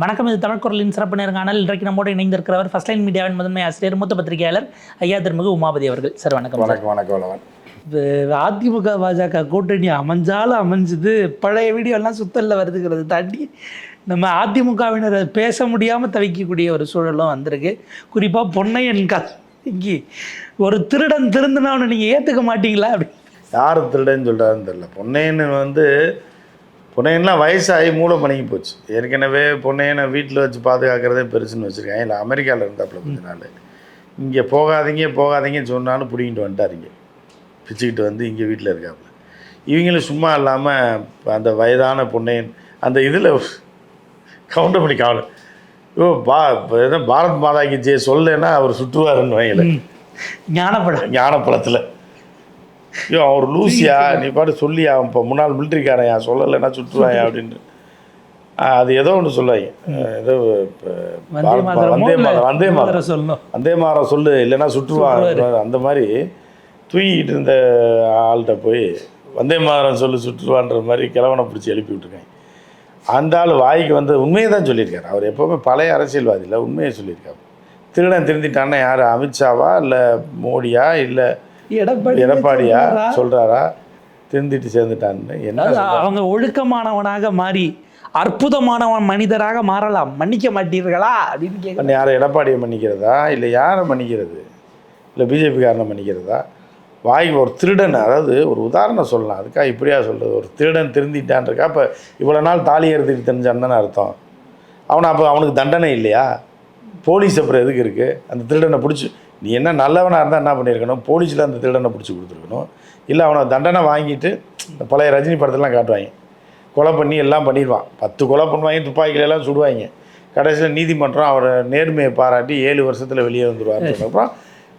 வணக்கம் இது தமிழ்குரலின் சிறப்பு நேர்காணல். இன்றைக்கு நம்மோடு இணைந்திருக்கிறவர் ஃபர்ஸ்ட் லைன் மீடியாவின் முதன்மை ஆசிரியர் மூத்த பத்திரிகையாளர் ஐயா திருமிகு உமாபதி அவர்கள். சார் வணக்கம். வணக்கம் வணக்கம் அதிமுக பாஜக கூட்டணி அமைஞ்சாலும் அமைஞ்சது. பழைய வீடியோ எல்லாம் சுத்தல்ல வருதுங்கிறது தாண்டி நம்ம அதிமுகவினரை பேச முடியாமல் தவிக்கக்கூடிய ஒரு சூழலும் வந்திருக்கு. குறிப்பாக பொன்னையன் கதைக்கு ஒரு திருடன் திருந்தினவனை நீங்கள் ஏற்றுக்க மாட்டீங்களா? அப்படி யார் திருடன்னு சொல்கிறாருன்னு தெரில பொன்னையன் வந்து பொன்னையன்லாம் வயசாகி மூளை பணிக்கு போச்சு. ஏற்கனவே பொன்னையனை வீட்டில் வச்சு பாதுகாக்கிறதே பெருசுன்னு வச்சுருக்காங்க. இல்லை அமெரிக்காவில் இருந்தாப்புல கொஞ்ச நாள். இங்கே போகாதீங்க போகாதீங்கன்னு சொன்னாலும் பிடிங்கிட்டு வந்துட்டாருங்க. பிச்சுக்கிட்டு வந்து இங்கே வீட்டில் இருக்காப்புல. இவங்களும் சும்மா இல்லாமல் அந்த வயதான பொன்னையன் அந்த இதில் கவுண்டர் பண்ணி காவல். ஓ பா ஏதோ பாரத் மாதாக்கு ஜெய சொல்லலைன்னா அவர் சுற்றுவாருன்னு வைங்கள ஞானப்படம் ஞானப்பழத்தில். ஐயோ அவர் லூசியா? நீ பாட்டு சொல்லியா? இப்போ முன்னாள் மிலிட்ரிக்காரன் யா சொல்லலைன்னா சுற்றுவாயா அப்படின்ட்டு ஆ, அது ஏதோ ஒன்று சொல்லுவாங்க அஹ் ஏதோ வந்தே பாரத் மா- மாதரமோ வந்தே மாதரம் சொல்லணும். வந்தே மாதரம் சொல்லு இல்லைன்னா சுற்றுவாங்க அந்த மாதிரி தூங்கிட்டு இருந்த ஆள்கிட்ட போய் வந்தே மாதரம் சொல்லு சுற்றுவான்ற மாதிரி கிழவனை பிடிச்சி எழுப்பி விட்டுருக்காங்க அந்த ஆள் வாய்க்கு வந்து உண்மையை தான் சொல்லியிருக்காரு. அவர் எப்போவுமே பழைய அரசியல்வாதி இல்லை உண்மையை சொல்லியிருக்காரு. திருடன் திருந்திட்டான்னா யார்? அமித்ஷாவா இல்லை மோடியா? இல்லை எடப்பாடி எடப்பாடியா? சொல்றாரா? சொல்கிறாரா திருந்திட்டு சேர்ந்துட்டான்னு என்ன? அவங்க ஒழுக்கமானவனாக மாறி அற்புதமானவன் மனிதராக மாறலாம். மன்னிக்க மாட்டீர்களா? அப்படின்னு கேட்க யாரை எடப்பாடியை மன்னிக்கிறதா? இல்லை யாரை மன்னிக்கிறது? இல்லை பிஜேபிக்காரனை மன்னிக்கிறதா? வாய்க்கு ஒரு திருடன் அதாவது ஒரு உதாரணம் சொல்லலாம். அதுக்காக இப்படியா சொல்கிறது ஒரு திருடன் திருந்திட்டான்றக்கா அப்போ இவ்வளோ நாள் தாலி ஏறதுக்கு தெரிஞ்சான்னு தானே அர்த்தம். அவனை அப்போ அவனுக்கு தண்டனை இல்லையா? போலீஸ் அப்புறம் எதுக்கு இருக்குது அந்த திருடனை பிடிச்சி நீ என்ன நல்லவனாக இருந்தால் என்ன பண்ணியிருக்கணும்? போலீஸில் அந்த திருடனை பிடிச்சி கொடுத்துருக்கணும். இல்லை அவனை தண்டனை வாங்கிட்டு இந்த பழைய ரஜினி படத்தெல்லாம் காட்டுவாங்க. கொலை பண்ணி எல்லாம் பண்ணிடுவான் பத்து கொலை பண்ணுவாங்க துப்பாக்கில எல்லாம் சுடுவாங்க. கடைசியில் நீதிமன்றம் அவரை நேர்மையை பாராட்டி ஏழு வருஷத்தில் வெளியே வந்துடுவார்னு சொன்னப்புறம்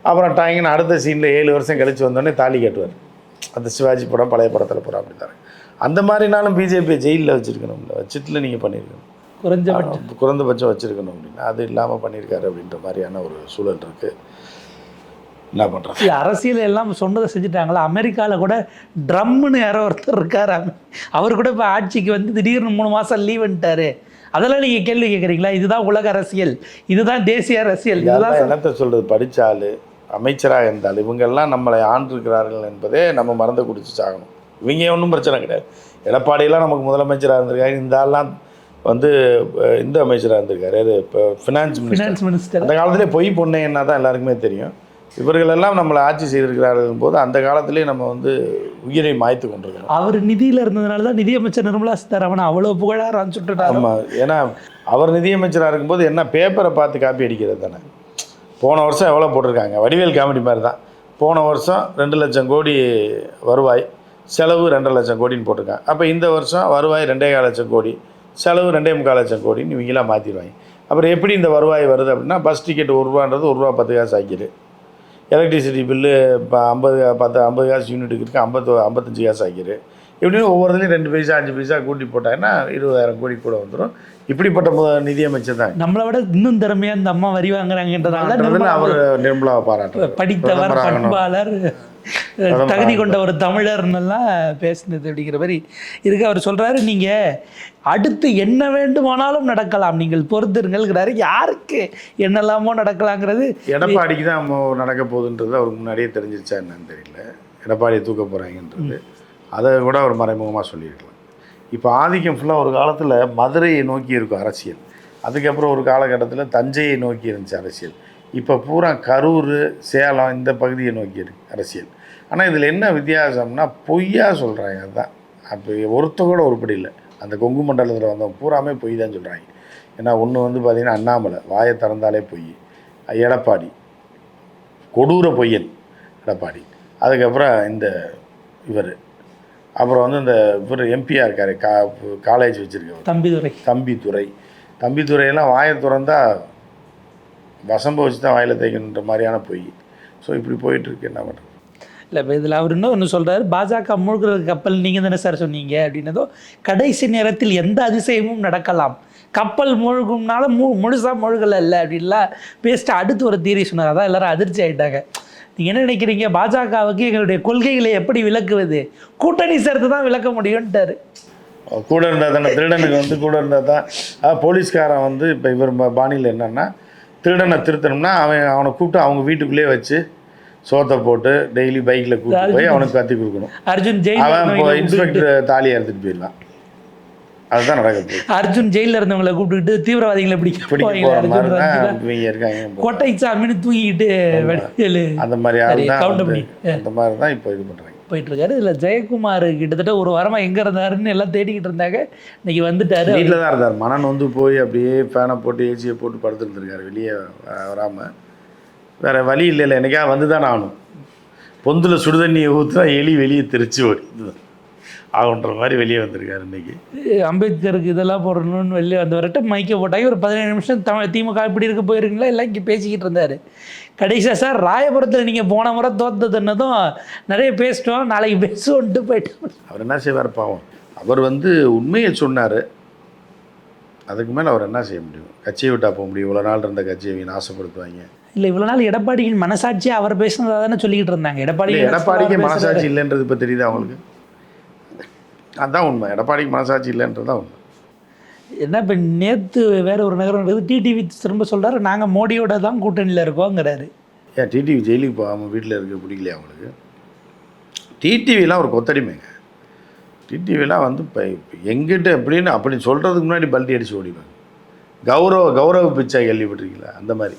அப்புறம் டாங்கின்னு அடுத்த சீனில் ஏழு வருஷம் கழிச்சு வந்தோடனே தாலி கட்டுவார். அந்த சிவாஜி படம் பழைய படத்தில் படம் அப்படி தானே அந்த மாதிரினாலும் பிஜேபியை ஜெயிலில் வச்சுருக்கணும்ல. வச்சுட்டுல நீங்கள் பண்ணியிருக்கணும் குறைஞ்சபட்சம். குறைந்தபட்சம் வச்சுருக்கணும் அப்படின்னா அது இல்லாமல் பண்ணியிருக்காரு அப்படின்ற மாதிரியான ஒரு சூழல் இருக்குது என்ன பண்ணுறது அரசியல் எல்லாம் சொன்னதை செஞ்சுட்டாங்களா? அமெரிக்காவில் கூட ட்ரம்முன்னு யாரோ ஒருத்தர் இருக்காரு? அவர் கூட இப்போ ஆட்சிக்கு வந்து திடீர்னு மூணு மாதம் லீவுன்ட்டாரு அதெல்லாம் நீங்கள் கேள்வி கேட்குறீங்களா இதுதான் உலக அரசியல். இதுதான் தேசிய அரசியல். இதெல்லாம் என்னத்தை சொல்கிறது படித்தாள் அமைச்சராக இருந்தால் இவங்கெல்லாம் நம்மளை ஆண்டிருக்கிறார்கள் என்பதே நம்ம மறந்து குடிச்சு சாகணும் இவங்க ஒன்றும் பிரச்சனை கிடையாது. எடப்பாடியெல்லாம் நமக்கு முதலமைச்சராக இருந்திருக்காரு. இந்த ஆள்லாம் வந்து இந்த அமைச்சராக இருந்திருக்காரு. இப்போ ஃபினான்ஸ் மினிஸ்டர் அந்த காலத்திலே பொய் பொண்ணு என்ன தான் எல்லாருக்குமே தெரியும். இவர்களெல்லாம் நம்மளை ஆட்சி செய்திருக்கிறார்கள் போது அந்த காலத்திலே நம்ம வந்து உயிரை மாய்த்து கொண்டிருக்கணும் அவர் நிதியில் இருந்ததுனால தான் நிதியமைச்சர் நிர்மலா சீதாராமன் அவ்வளோ புகழாரம் சுட்டுட்டாரு ஆமாம் ஏன்னா அவர் நிதியமைச்சராக இருக்கும்போது என்ன பேப்பரை பார்த்து காப்பி அடிக்கிறது தானே. போன வருஷம் எவ்வளோ போட்டிருக்காங்க? வடிவேல் காமெடி மாதிரி தான். போன வருஷம் ரெண்டு லட்சம் கோடி வருவாய் செலவு ரெண்டரை லட்சம் கோடின்னு போட்டிருக்காங்க. அப்போ இந்த வருஷம் வருவாய் ரெண்டே கால் லட்சம் கோடி செலவு ரெண்டே முக்கால் லட்சம் கோடின்னு இவங்களாம் மாற்றிடுவாங்க அப்புறம் எப்படி இந்த வருவாய் வருது அப்படின்னா பஸ் டிக்கெட் ஒரு ரூபான்றது ஒரு ரூபா பத்து காசு ஆக்கிடு. எலக்ட்ரிசிட்டி பில்லு இப்போ ஐம்பது பத்து ஐம்பது காசு யூனிட்டுக்கு இருக்குது ஐம்பத்து ஐம்பத்தஞ்சு காசு ஆக்கிடு இப்படின்னு ஒவ்வொருத்துலையும் ரெண்டு பைசா அஞ்சு பைசா கூட்டி போட்டாங்கன்னா இருபதாயிரம் கோடி கூட வந்துடும் இப்படிப்பட்ட முத நிதியமைச்சர் தான். நம்மளை விட இன்னும் திறமையா இந்த அம்மா வரி வாங்குறாங்கன்றதால அவர் நிர்மலாவை பாராட்டுறாரு. படித்தவர். பண்பாளர். தகுதி கொண்ட ஒரு தமிழர்னெல்லாம் பேசினது அப்படிங்கிற மாதிரி இருக்கு. அவர் சொல்றாரு நீங்க அடுத்து என்ன வேண்டுமானாலும் நடக்கலாம். நீங்கள் பொறுத்திருங்கள்ங்கிறாரு. யாருக்கு என்னெல்லாமோ நடக்கலாங்கிறது எடப்பாடிக்கு தான் நடக்க போகுதுன்றது அவருக்கு முன்னாடியே தெரிஞ்சிருச்சா என்னன்னு தெரியல. எடப்பாடியை தூக்க போகிறாங்கன்றது அதை கூட அவர் மறைமுகமாக சொல்லியிருக்கலாம். இப்போ ஆதிக்கம் ஃபுல்லாக ஒரு காலத்தில் மதுரையை நோக்கி இருக்கும் அரசியல். அதுக்கப்புறம் ஒரு காலகட்டத்தில் தஞ்சையை நோக்கி இருந்துச்சு அரசியல். இப்போ பூரா கரூர் சேலம் இந்த பகுதியை நோக்கி இருக்கு அரசியல். ஆனால் இதில் என்ன வித்தியாசம்னா பொய்யா சொல்கிறாங்க அதுதான் அப்போ ஒருத்த கூட உருப்படி இல்லை. அந்த கொங்கு மண்டலத்தில் வந்தவங்க பூராமே பொய் தான் சொல்கிறாங்க ஏன்னா ஒன்று வந்து பார்த்திங்கன்னா அண்ணாமலை. வாயை திறந்தாலே பொய். எடப்பாடி. கொடூர பொய்யன் எடப்பாடி. அதுக்கப்புறம் இந்த இவர். அப்புறம் வந்து இந்த இவர் எம்பியாக இருக்கார் கா காலேஜ் வச்சுருக்கவர். தம்பிதுரை. தம்பித்துறை தம்பித்துறையெல்லாம் வாயை திறந்தா வசம்ப வச்சு தான் வாயில் தேய்க்கணுன்ற மாதிரியான பொய். ஸோ இப்படி போயிட்டுருக்கு என்ன பண்ணுறது? இல்லை இப்போ இதில் அவர் இன்னும் ஒன்று சொல்றாரு பாஜக மூழ்கிற கப்பல் நீங்கள் தானே சார் சொன்னீங்க அப்படின்னதோ கடைசி நேரத்தில் எந்த அதிசயமும் நடக்கலாம். கப்பல் மூழ்கும்னால மு முழுசாக மூழ்கலை இல்லை அப்படின்லாம் பேசிட்டு அடுத்து ஒரு தீரி சொன்னார். அதான் எல்லாரும் அதிர்ச்சி ஆயிட்டாங்க. நீங்கள் என்ன நினைக்கிறீங்க? பாஜகவுக்கு எங்களுடைய கொள்கைகளை எப்படி விளக்குவது? கூட்டணி சேர்த்து தான் விளக்க முடியும்ட்டாரு கூட இருந்தால் தானே திருடனுக்கு வந்து கூட இருந்தால் தான். போலீஸ்காரன் வந்து இப்போ இவர் பாணியில் என்னன்னா திருடனை திருத்தணும்னா அவன் அவனை கூப்பிட்டு அவங்க வீட்டுக்குள்ளேயே வச்சு சோத்தை போட்டு டெய்லி பைக்கில் கூப்பிட்டு போய் அவனுக்கு கத்தி கொடுக்கணும். அர்ஜுன் அவன் இப்போ ஜெயில் இன்ஸ்பெக்டர் தாலியை எடுத்துகிட்டு போயிடலாம். அதுதான் நடக்க போகுது. அர்ஜுன் ஜெயில இருந்தவங்களை கூப்பிட்டுட்டு தீவிரவாதிகளை பிடிக்க பிடிக்க இருக்காங்க கொட்டை சாமின்னு வெடியலு அந்த மாதிரி. அந்த மாதிரி தான் இப்போ இது பண்ணுறாங்க போயிட்டு இருக்காரு இதுல ஜெயக்குமார் கிட்டத்தட்ட ஒரு வாரமா எங்க இருந்தாருன்னு எல்லாம் தேடிக்கிட்டு இருந்தாங்க. இன்னைக்கு வந்துட்டாரு. வீட்டில் தான் இருந்தார். மனம் நொந்து போய் அப்படியே ஃபேனை போட்டு ஏசியை போட்டு படுத்துருந்துருக்காரு வெளியே வராமல் வேறு வழி இல்லை இல்லை எனக்கா வந்து தான் ஆகணும். பொந்தில் சுடுதண்ணியை ஊற்றுனா எலி வெளியே தெரிச்சு ஓடிது ஆகுன்ற மாதிரி வெளியே வந்திருக்காரு இன்னைக்கு. அம்பேத்கருக்கு இதெல்லாம் போடணும்னு வெளியே வந்தவர்கிட்ட மைக்க போட்டாங்க. ஒரு பதினேழு நிமிஷம் தமிழ் திமுக இப்படி இருக்க போயிருங்களா எல்லாம் இங்கே பேசிக்கிட்டு இருந்தார். கடைசியாக சார் ராயபுரத்தில் நீங்கள் போன முறை தோத்ததுன்னதும் நிறைய பேசிட்டோம் நாளைக்கு பேசுவோன்ட்டு போயிட்டோம். அவர் என்ன செய்வார் பாவம். அவர் வந்து உண்மையை சொன்னார். அதுக்கு மேலே அவர் என்ன செய்ய முடியும்? கட்சியை விட்டா போக முடியும். இவ்வளோ நாள் இருந்த கட்சியை இவங்க நாசப்படுத்துவாங்க. இல்லை இவ்வளோ நாள் எடப்பாடியின் மனசாட்சி அவர் பேசுனதா தானே சொல்லிக்கிட்டு இருந்தாங்க. எடப்பாடி எடப்பாடிக்கு மனசாட்சி. இல்லைன்றது இப்போ தெரியுது அவங்களுக்கு அதான் உண்மை. எடப்பாடிக்கு மனசாட்சி இல்லைன்றது தான் உண்மை. என்ன இப்போ நேற்று வேற ஒரு நகரம் நடக்குது. டிடிவி திரும்ப சொல்றாரு நாங்கள் மோடியோட தான் கூட்டணியில் இருக்கோங்கிறாரு. ஏன் டிடிவி ஜெயிலுக்கு போகாமல் வீட்டில் இருக்க பிடிக்கலையா அவங்களுக்கு டிடிவிலாம் ஒரு கொத்தடிமைங்க. டிடிவிலாம் வந்து இப்போ எங்கிட்ட எப்படின்னு அப்படி சொல்கிறதுக்கு முன்னாடி பல்ட்டி அடித்து ஓடிடுவாங்க கௌரவ கௌரவ பிச்சை கேள்விப்பட்டிருக்கீங்களா? அந்த மாதிரி.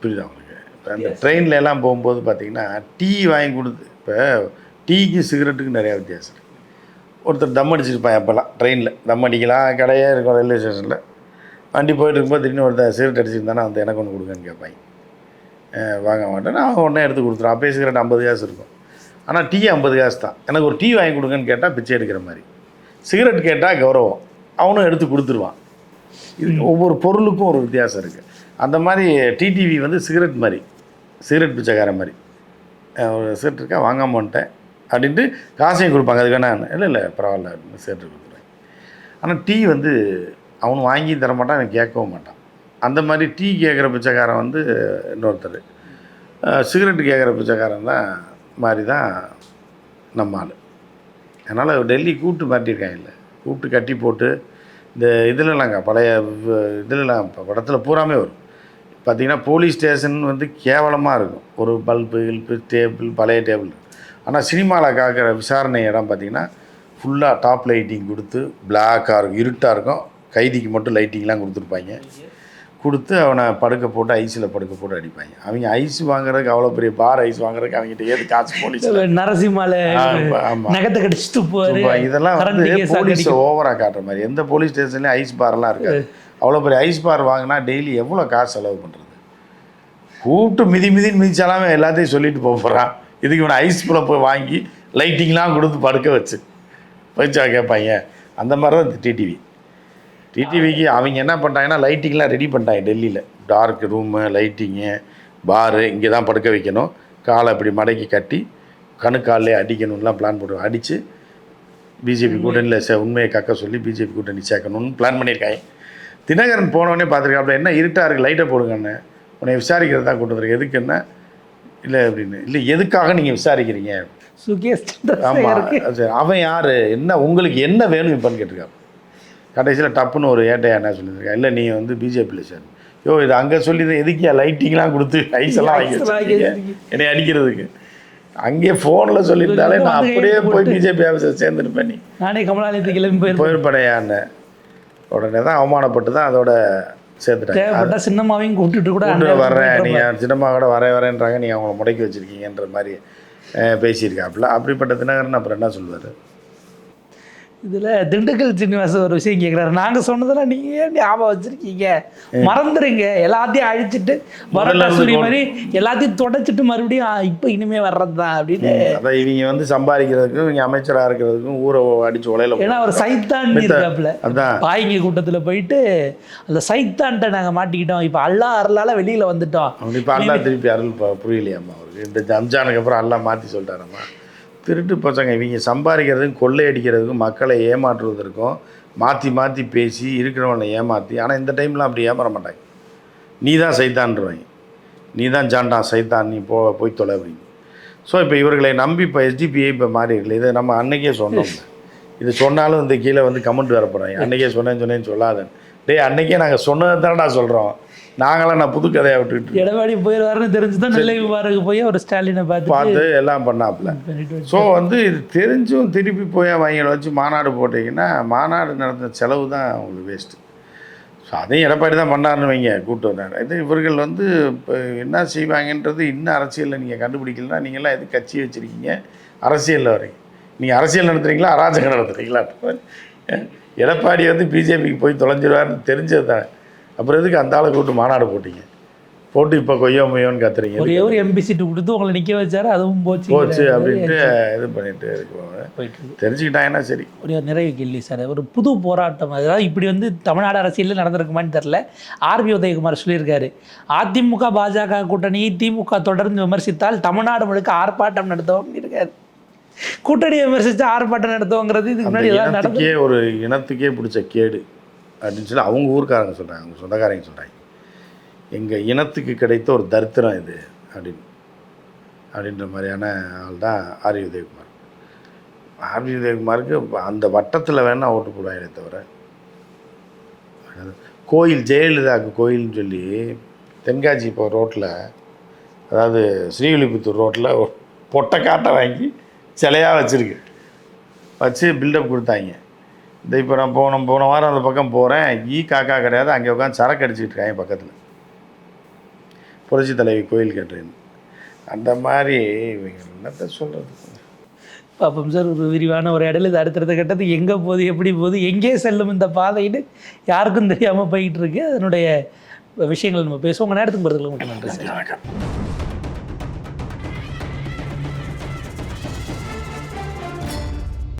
புரியுதா உங்களுக்கு? இப்போ அந்த ட்ரெயினில் எல்லாம் போகும்போது பார்த்தீங்கன்னா டீ வாங்கி கொடுத்து இப்போ டீக்கு சிகரெட்டுக்கு நிறையா வித்தியாசம் ஒருத்தர் தம் அடிச்சிருப்பான் அப்போல்லாம் ட்ரெயினில் தம் அடிக்கலாம் கடையே இருக்கும் ரயில்வே ஸ்டேஷனில் வண்டி போயிட்டு இருக்கும்போது திடீர்னு ஒருத்தர் சிகரெட் அடிச்சிருந்தானா வந்து எனக்கு ஒன்று கொடுங்கன்னு கேட்பாங்க. வாங்க மாட்டேன் நான் உடனே எடுத்து கொடுத்துருவேன். அப்போயே சிகரெட் ஐம்பது காசு இருக்கும். ஆனால் டீ ஐம்பது காசு தான். எனக்கு ஒரு டீ வாங்கி கொடுங்கன்னு கேட்டால் பிச்சை எடுக்கிற மாதிரி. சிகரெட் கேட்டால் கௌரவம். அவனும் எடுத்து கொடுத்துருவான். இது ஒவ்வொரு பொருளுக்கும் ஒரு வித்தியாசம் இருக்குது அந்த மாதிரி டிடிவி வந்து சிகரெட் மாதிரி. சிகரெட் பிச்சைக்காரன் மாதிரி. ஒரு சிகரெட் இருக்கா வாங்காம வந்துட்டேன். அப்படின்ட்டு காசையும் கொடுப்பாங்க. அதுக்கான இல்லை இல்லை பரவாயில்ல அப்படின்னு சிகரெட் ஆனால் டீ வந்து அவனு வாங்கி தர மாட்டான் எனக்கு கேட்கவும் மாட்டான். அந்த மாதிரி டீ கேட்குற பிச்சைக்காரன் வந்து இன்னொருத்தர். சிகரெட்டு சிகரெட் கேட்குற பிச்சைக்காரன் தான் மாதிரி தான் நம்ம ஆள். அதனால் டெல்லி கூப்பிட்டு மாட்டியிருக்காங்கல்ல கூப்பிட்டு கட்டி போட்டு இந்த இதுலலாங்க பழைய வ- இதுலலாம் இப்போ படத்தில் பூராமே வரும். பார்த்திங்கன்னா போலீஸ் ஸ்டேஷன் வந்து கேவலமாக இருக்கும். ஒரு பல்பு இல்பு டேபிள் பழைய டேபிள் ஆனால் சினிமாவில் காக்கிற விசாரணை இடம் பார்த்தீங்கன்னா ஃபுல்லாக டாப் லைட்டிங் கொடுத்து பிளாக்காக இருக்கும் இருட்டாக இருக்கும். கைதிக்கு மட்டும் லைட்டிங்லாம் கொடுத்துருப்பாங்க. கொடுத்து அவனை படுக்க போட்டு ஐஸில் படுக்க போட்டு அடிப்பாங்க. அவங்க ஐஸ் வாங்குறதுக்கு அவ்வளோ பெரிய பார் ஐஸ் வாங்குறதுக்கு அவங்ககிட்ட ஏது காசு போலீஸ் நரசிம்மால நகத்தை கடிச்சிட்டு போவாரு இப்போ இதெல்லாம் வந்து போலீஸ் ஓவராக காட்டுற மாதிரி. எந்த போலீஸ் ஸ்டேஷன்லேயும் ஐஸ் பார்லாம் இருக்காது. அவ்வளோ பெரிய ஐஸ் பார் வாங்கினா டெய்லி எவ்வளோ காசு செலவு பண்ணுறது கூப்பிட்டு மிதி மிதின்னு மிதிச்சாலாமே எல்லாத்தையும் சொல்லிட்டு போக போகிறான் இதுக்கு இவனை ஐஸ் புல போய் வாங்கி லைட்டிங்லாம் கொடுத்து படுக்க வச்சு. வச்சா கேட்பாங்க அந்த மாதிரி தான் டிடிவி டிடிவிக்கு அவங்க என்ன பண்ணிட்டாங்கன்னா லைட்டிங்லாம் ரெடி பண்ணிட்டாங்க டெல்லியில். டார்க் ரூமு லைட்டிங்கு பாரு இங்கே தான் படுக்க வைக்கணும். காலை இப்படி மடக்கி கட்டி கணுக்காலே அடிக்கணும்லாம் பிளான் போட்டு அடித்து பிஜேபி கூட்டணியில் சே உண்மையை கக்க சொல்லி பிஜேபி கூட்டணி சேர்க்கணும்னு பிளான் பண்ணியிருக்காங்க. தினகரன் போனவொடனே பார்த்துருக்காப்புல என்ன இருட்டாக இருக்குது லைட்டை போடுங்கன்னு. உன்னை விசாரிக்கிறது தான் கொண்டு வந்திருக்கேன். எதுக்கு என்ன? இல்லை அப்படின்னு. இல்லை எதுக்காக நீங்கள் விசாரிக்கிறீங்க? ஆமாம் அவன் யார்? என்ன உங்களுக்கு என்ன வேணும் இப்போன்னு கேட்டிருக்காரு? கடைசியில் டப்புன்னு ஒரு ஏட்டையா என்ன சொல்லியிருக்கா இல்லை நீ வந்து பிஜேபியில் சார் யோ இது அங்கே சொல்லி எதுக்கியா? லைட்டிங்லாம் கொடுத்து ஐஸ் எல்லாம் வாங்கி. என்னை அடிக்கிறதுக்கு. அங்கேயே ஃபோனில் சொல்லியிருந்தாலே நான் அப்படியே போய் பிஜேபி ஆஃபீஸில் சேர்ந்துருப்பேன் நீ. நானே கமலாலயத்துக்கு கிளம்பி போயிருப்பேன் போயிருப்படையான்னு உடனே தான் அவமானப்பட்டு தான் அதோட சேர்த்துட்டாங்க. தேவைப்பட்ட சின்னம்மாவையும் கூப்பிட்டுட்டு கூட வர்றேன். நீங்கள் சினிமா கூட வரேன் வரேன்றாங்க. நீங்கள் அவங்கள முடக்கி வச்சுருக்கீங்கன்ற மாதிரி பேசியிருக்காப்புல. அப்படிப்பட்ட தினகரன் அப்புறம் என்ன சொல்லுவார்? இதுல திண்டுக்கல் சீனிவாசன் ஒரு விஷயம் கேட்குறாரு நாங்க சொன்னதெல்லாம் நீங்க ஏன் ஞாபகம் வச்சிருக்கீங்க. மறந்துருங்க. எல்லாத்தையும் அழிச்சிட்டு கொண்டு- மாதிரி எல்லாத்தையும் தொடச்சிட்டு மறுபடியும் இப்போ இனிமே வர்றது தான் அப்படின்னு அதான் இவங்க வந்து சம்பாதிக்கிறதுக்கும் இவங்க அமைச்சராக இருக்கிறதுக்கும் ஊரை அடிச்சு உலையில ஏன்னா அவர் சைத்தான் இருக்காப்புல. பாய்ங்க கூட்டத்துல போயிட்டு அந்த சைத்தான்ட்ட நாங்க மாட்டிக்கிட்டோம். இப்போ அல்லா அருளால வெளியில வந்துட்டோம். இப்போ அல்லா திருப்பி அருள் புரியலையாம்மா அவருக்கு. இந்த ரம்ஜானுக்கு அப்புறம் அல்லா மாற்றி சொல்லிட்டாரம்மா. திருட்டு பசங்க. இவங்க சம்பாதிக்கிறதுக்கும் கொள்ளை அடிக்கிறதுக்கும் மக்களை ஏமாற்றுவதற்கும் மாற்றி மாற்றி பேசி இருக்கிறவனை ஏமாற்றி ஆனால் இந்த டைம்லாம் அப்படி ஏமாற மாட்டாங்க. நீ தான் சைத்தான்றவங்க. நீ தான் ஜாண்டான் சைத்தான் நீ போ போய் தொலை அப்படின்னு. ஸோ இப்போ இவர்களை நம்பி இப்போ எஸ்டிபிஐ இப்போ மாறி இருக்குல்ல இதை நம்ம அன்னைக்கே சொன்னோம். இது சொன்னாலும் இந்த கீழே வந்து கமெண்ட் வர போகிறாங்க அன்றைக்கே சொன்னேன்னு சொன்னேன்னு சொல்லாதேன் டேய் அன்றைக்கே நாங்கள் சொன்னதை தானடா சொல்கிறோம் நாங்களாம் நான் புது கதையை விட்டுக்கிட்டு எடப்பாடி போயிடுவாருன்னு தெரிஞ்சுதான் நெல்லை விமாருக்கு போய் ஒரு ஸ்டாலினை பார்த்து பார்த்து எல்லாம் பண்ணாப்புல. ஸோ வந்து இது தெரிஞ்சும் திருப்பி போய் அவங்கள வச்சு மாநாடு போட்டிங்கன்னா மாநாடு நடந்த செலவு தான் உங்களுக்கு வேஸ்ட்டு ஸோ அதையும் எடப்பாடி தான் பண்ணாருன்னு வைங்க கூட்டு வந்தார். இது இவர்கள் வந்து இப்போ என்ன செய்வாங்கன்றது இன்னும் அரசியலில் நீங்கள் கண்டுபிடிக்கலன்னா நீங்கள்லாம் எது கட்சி வச்சுருக்கீங்க? அரசியலில் வரீங்க நீங்கள் அரசியல் நடத்துறீங்களா? அராஜகம் நடத்துறீங்களா? எடப்பாடி வந்து பிஜேபிக்கு போய் தொலைஞ்சிருவாருன்னு தெரிஞ்சது தானே அப்புறம் எதுக்கு அந்த ஆளை கூப்பிட்டு மாநாடு போட்டீங்க? போட்டு இப்போ கொய்யோ மொய்யோன்னு கத்துறீங்க. ஒரே ஒரு எம்பி சீட்டு கொடுத்து உங்களை நிக்க வச்சாரு அதுவும் போச்சு. போச்சு அப்படின்ட்டு இது பண்ணிட்டு இருக்குவாங்க. தெரிஞ்சுக்கிட்டாங்கன்னா சரி? ஒரு நிறைவு கேள்வி சார். ஒரு புது போராட்டம். அதாவது இப்படி வந்து தமிழ்நாடு அரசியலில் நடந்திருக்குமான்னு தெரில ஆர்பி உதயகுமார் சொல்லியிருக்காரு. அதிமுக பாஜக கூட்டணியை திமுக தொடர்ந்து விமர்சித்தால் தமிழ்நாடு முழுக்க ஆர்ப்பாட்டம் நடத்துவோம் இருக்காரு கூட்டணியை விமர்சித்து ஆர்ப்பாட்டம் நடத்துவோங்கிறது இதுக்கு முன்னாடி ஒரு இனத்துக்கே பிடிச்ச கேடு. அப்படின்னு சொல்லி அவங்க ஊருக்காரங்க சொல்கிறாங்க அவங்க சொந்தக்காரங்க சொல்கிறாங்க எங்கள் இனத்துக்கு கிடைத்த ஒரு தரித்திரம் இது அப்படின்னு. அப்படின்ற மாதிரியான ஆள் தான் ஆர்வி உதயகுமார். ஆர்வி உதயகுமாருக்கு அந்த வட்டத்தில் வேணால் ஓட்டு போடுவாங்களே தவிர கோயில் ஜெயலலிதாவுக்கு கோயில்னு சொல்லி தென்காசி இப்போ ரோட்டில் அதாவது ஸ்ரீவில்லிபுத்தூர் ரோட்டில் பொட்டை காட்டை வாங்கி சிலையாக வச்சுருக்கு. வச்சு பில்டப் கொடுத்தாங்க. இந்த இப்போ நான் போன போன வாரம் அந்த பக்கம் போகிறேன் ஈ காக்கா கிடையாது. அங்கே உட்காந்து சரக்கு அடிச்சுக்கிட்டு இருக்காங்க பக்கத்தில். புரட்சி தலைவி கோயில் கேட்டேன். அந்த மாதிரி இவங்க என்னத்த சொல்கிறது பார்ப்போம் சார் ஒரு விரிவான ஒரு இடையில இது அடுத்தடுத்த கட்டத்துக்கு எங்கே போகுது எப்படி போகுது எங்கே செல்லும் இந்த பாதைன்னு யாருக்கும் தெரியாமல் போயிட்டு இருக்கு. அதனுடைய விஷயங்கள் நம்ம பேசுவோம். உங்கள் நேரத்துக்கு போகிறதுக்கு மட்டும் நன்றி சார். வணக்கம்.